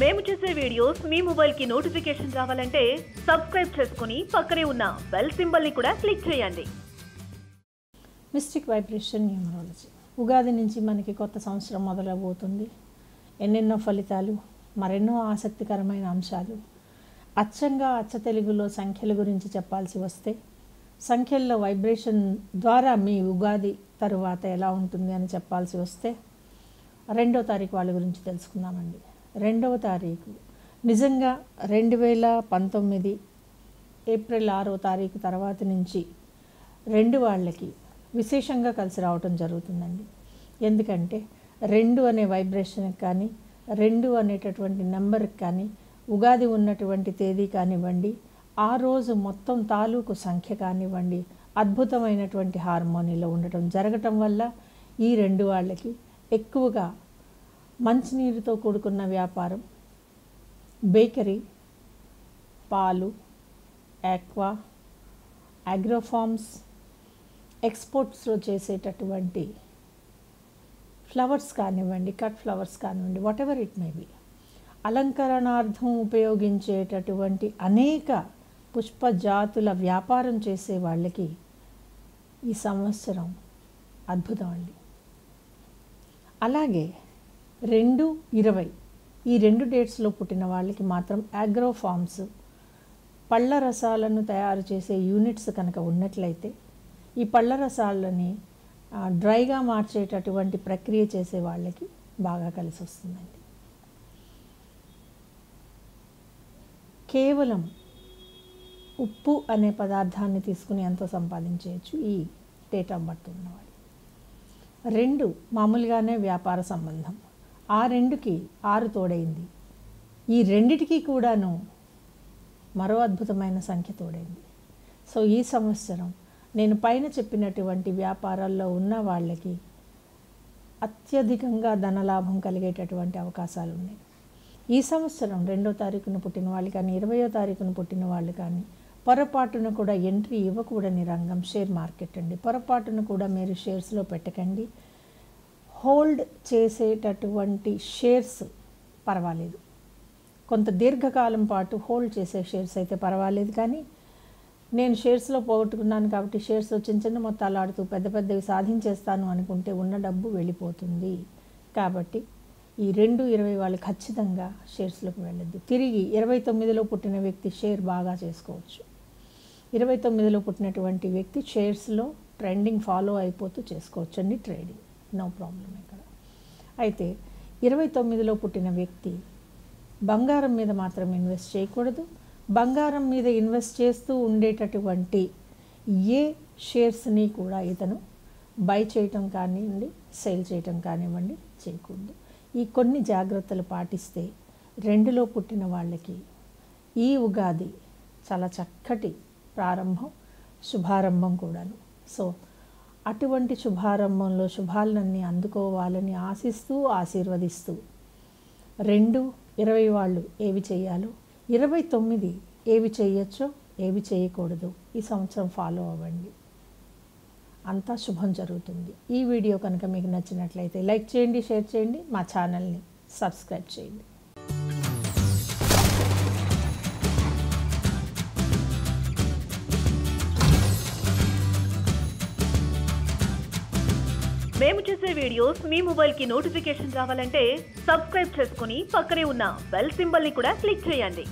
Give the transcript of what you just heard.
మేము చేసే వీడియోస్ మీ మొబైల్కి నోటిఫికేషన్ రావాలంటే సబ్స్క్రైబ్ చేసుకుని పక్కనే ఉన్న బెల్ సింబల్ని కూడా క్లిక్ చేయండి. Mystic vibration numerology. ఉగాది నుంచి మనకి కొత్త సంవత్సరం మొదలబోతుంది ఎన్నెన్నో ఫలితాలు మరెన్నో ఆసక్తికరమైన అంశాలు. అచ్చంగా అచ్చ తెలుగులో సంఖ్యల గురించి చెప్పాల్సి వస్తే సంఖ్యల్లో వైబ్రేషన్ ద్వారా మీ ఉగాది తరువాత ఎలా ఉంటుంది అని చెప్పాల్సి వస్తే రెండో తారీఖు వాళ్ళ గురించి తెలుసుకుందామండి. రెండవ తారీఖు. నిజంగా రెండు వేల పంతొమ్మిది ఏప్రిల్ ఆరో తారీఖు తర్వాత నుంచి రెండు వాళ్ళకి విశేషంగా కలిసి రావటం జరుగుతుందండి. ఎందుకంటే రెండు అనే వైబ్రేషన్కి కానీ రెండు అనేటటువంటి నెంబర్కి కానీ ఉగాది ఉన్నటువంటి తేదీ కానివ్వండి ఆ రోజు మొత్తం తాలూకు సంఖ్య కానివ్వండి అద్భుతమైనటువంటి హార్మోనీలో ఉండటం జరగటం వల్ల ఈ రెండు వాళ్ళకి ఎక్కువగా మంచినీరుతో కూడుకున్న వ్యాపారం. బేకరీ పాలు ఆక్వా అగ్రోఫార్మ్స్ ఎక్స్పోర్ట్స్లో చేసేటటువంటి ఫ్లవర్స్ కానివ్వండి కట్ ఫ్లవర్స్ కానివ్వండి whatever it may be అలంకరణార్థం ఉపయోగించేటటువంటి అనేక పుష్ప జాతుల వ్యాపారం చేసే వాళ్ళకి ఈ సంవత్సరం అద్భుతం అండి. అలాగే రెండు ఇరవై. ఈ రెండు డేట్స్లో పుట్టిన వాళ్ళకి మాత్రం అగ్రో ఫార్మ్స్ పళ్ళ రసాలను తయారు చేసే యూనిట్స్ కనుక ఉన్నట్లయితే ఈ పళ్ళ రసాలని డ్రైగా మార్చేటటువంటి ప్రక్రియ చేసే వాళ్ళకి బాగా కలిసి వస్తుందండి. కేవలం ఉప్పు అనే పదార్థాన్ని తీసుకుని ఎంతో సంపాదించవచ్చు ఈ డేట్ ఆఫ్ బర్త్ ఉన్నవాళ్ళు రెండు మామూలుగానే వ్యాపార సంబంధం. ఆ రెండుకి ఆరు తోడైంది. ఈ రెండిటికి కూడాను మరో అద్భుతమైన సంఖ్య తోడైంది. సో ఈ సంవత్సరం నేను పైన చెప్పినటువంటి వ్యాపారాల్లో ఉన్న వాళ్ళకి అత్యధికంగా ధనలాభం కలిగేటటువంటి అవకాశాలు ఉన్నాయి. ఈ సంవత్సరం రెండో తారీఖున పుట్టిన వాళ్ళు కానీ ఇరవయో తారీఖున పుట్టిన వాళ్ళు కానీ పొరపాటున కూడా ఎంట్రీ ఇవ్వకూడని రంగం షేర్ మార్కెట్ అండి. పొరపాటున కూడా మీరు షేర్స్లో పెట్టకండి. హోల్డ్ చేసేటటువంటి షేర్స్ పర్వాలేదు. కొంత దీర్ఘకాలం పాటు హోల్డ్ చేసే షేర్స్ అయితే పర్వాలేదు కానీ నేను షేర్స్లో పోగొట్టుకున్నాను కాబట్టి షేర్స్లో చిన్న చిన్న మొత్తాలు ఆడుతూ పెద్ద పెద్దవి సాధించేస్తాను అనుకుంటే ఉన్న డబ్బు వెళ్ళిపోతుంది. కాబట్టి ఈ రెండు ఇరవై వాళ్ళు ఖచ్చితంగా షేర్స్లోకి వెళ్ళద్దు. తిరిగి ఇరవై తొమ్మిదిలో పుట్టిన వ్యక్తి షేర్ బాగా చేసుకోవచ్చు. ఇరవై తొమ్మిదిలో పుట్టినటువంటి వ్యక్తి షేర్స్లో ట్రెండింగ్ ఫాలో అయిపోతూ చేసుకోవచ్చండి ట్రేడింగ్. నో ప్రాబ్లం ఇక్కడ. అయితే ఇరవై తొమ్మిదిలో పుట్టిన వ్యక్తి బంగారం మీద మాత్రం ఇన్వెస్ట్ చేయకూడదు. బంగారం మీద ఇన్వెస్ట్ చేస్తూ ఉండేటటువంటి ఏ షేర్స్ని కూడా ఇతను బై చేయటం కానివ్వండి సేల్ చేయటం కానివ్వండి చేయకూడదు. ఈ కొన్ని జాగ్రత్తలు పాటిస్తే రెండులో పుట్టిన వాళ్ళకి ఈ ఉగాది చాలా చక్కటి ప్రారంభం శుభారంభం కూడాను. సో అటువంటి శుభారంభంలో శుభాలన్నీ అందుకోవాలని ఆశిస్తూ ఆశీర్వదిస్తూ. రెండు ఇరవై వాళ్ళు ఏవి చేయాలో ఇరవై తొమ్మిది ఏవి చేయొచ్చో ఏవి చేయకూడదు ఈ సంవత్సరం ఫాలో అవ్వండి. అంతా శుభం జరుగుతుంది. ఈ వీడియో కనుక మీకు నచ్చినట్లయితే లైక్ చేయండి షేర్ చేయండి మా ఛానల్ని సబ్స్క్రైబ్ చేయండి. మేము చేసే వీడియోస్ మీ మొబైల్కి నోటిఫికేషన్ రావాలంటే సబ్స్క్రైబ్ చేసుకుని పక్కనే ఉన్న బెల్ సింబల్ని కూడా క్లిక్ చేయండి.